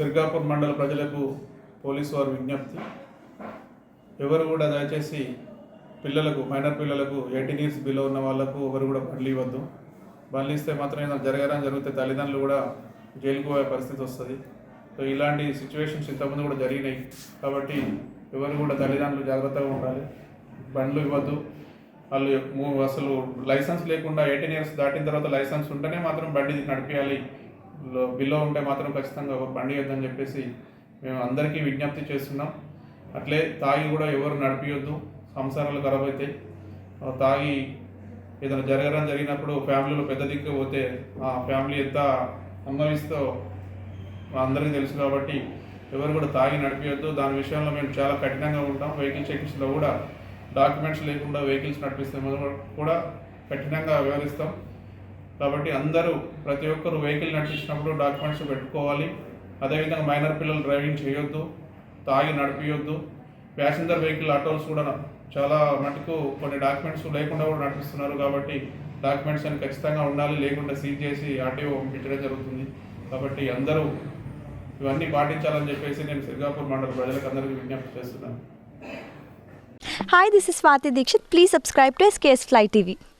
సిర్గాపూర్ మండల ప్రజలకు పోలీసు వారు విజ్ఞప్తి. ఎవరు కూడా దయచేసి పిల్లలకు మైనర్ పిల్లలకు ఎయిటీన్ ఇయర్స్ బిలో ఉన్న వాళ్ళకు ఎవరు కూడా బండ్లు ఇవ్వద్దు. బండ్లు ఇస్తే మాత్రం ఏదైనా జరగడం జరిగితే తల్లిదండ్రులు కూడా జైలుకు పోయే పరిస్థితి వస్తుంది. సో ఇలాంటి సిచ్యువేషన్స్ ఇంతకుముందు కూడా జరిగినాయి. కాబట్టి ఎవరు కూడా తల్లిదండ్రులు జాగ్రత్తగా ఉండాలి. బండ్లు ఇవ్వద్దు. వాళ్ళు అసలు లైసెన్స్ లేకుండా ఎయిటీన్ ఇయర్స్ దాటిన తర్వాత లైసెన్స్ ఉంటేనే మాత్రం బండి నడిపించాలి బిలో ఉంటే మాత్రం ఖచ్చితంగా ఎవరు పండియొద్దని చెప్పేసి మేము అందరికీ విజ్ఞప్తి చేస్తున్నాం. అట్లే తాగి కూడా ఎవరు నడిపియొద్దు. సంసారాలు ఖరాబ్ అవుతాయి తాగి ఏదైనా జరగడం జరిగినప్పుడు ఫ్యామిలీలో పెద్ద దిక్కు పోతే ఆ ఫ్యామిలీ ఎంత అనుభవిస్తో అందరికీ తెలుసు కాబట్టి ఎవరు కూడా తాగి నడిపించద్దు దాని విషయంలో మేము చాలా కఠినంగా ఉంటాం. వెహికల్ చెకింగ్స్లో కూడా డాక్యుమెంట్స్ లేకుండా వెహికల్స్ నడిపిస్తే కూడా కఠినంగా వ్యవహరిస్తాం. కాబట్టి అందరూ ప్రతి ఒక్కరు వెహికల్ నడిపించినప్పుడు డాక్యుమెంట్స్ పెట్టుకోవాలి. అదేవిధంగా మైనర్ పిల్లలు డ్రైవింగ్ చేయొద్దు తాగి నడిపించొద్దు ప్యాసింజర్ వెహికల్ ఆటోస్ కూడా చాలా మటుకు కొన్ని డాక్యుమెంట్స్ లేకుండా కూడా నడిపిస్తున్నారు కాబట్టి డాక్యుమెంట్స్ అని ఖచ్చితంగా ఉండాలి లేకుండా సీజ్ చేసి ఆర్టీఓ పంపించడం జరుగుతుంది. కాబట్టి అందరూ ఇవన్నీ పాటించాలని చెప్పేసి నేను సిర్గాపూర్ మండల ప్రజలకు అందరికీ విజ్ఞప్తి చేస్తున్నాను. Hi this is Swati Dixit please subscribe to SKS fly TV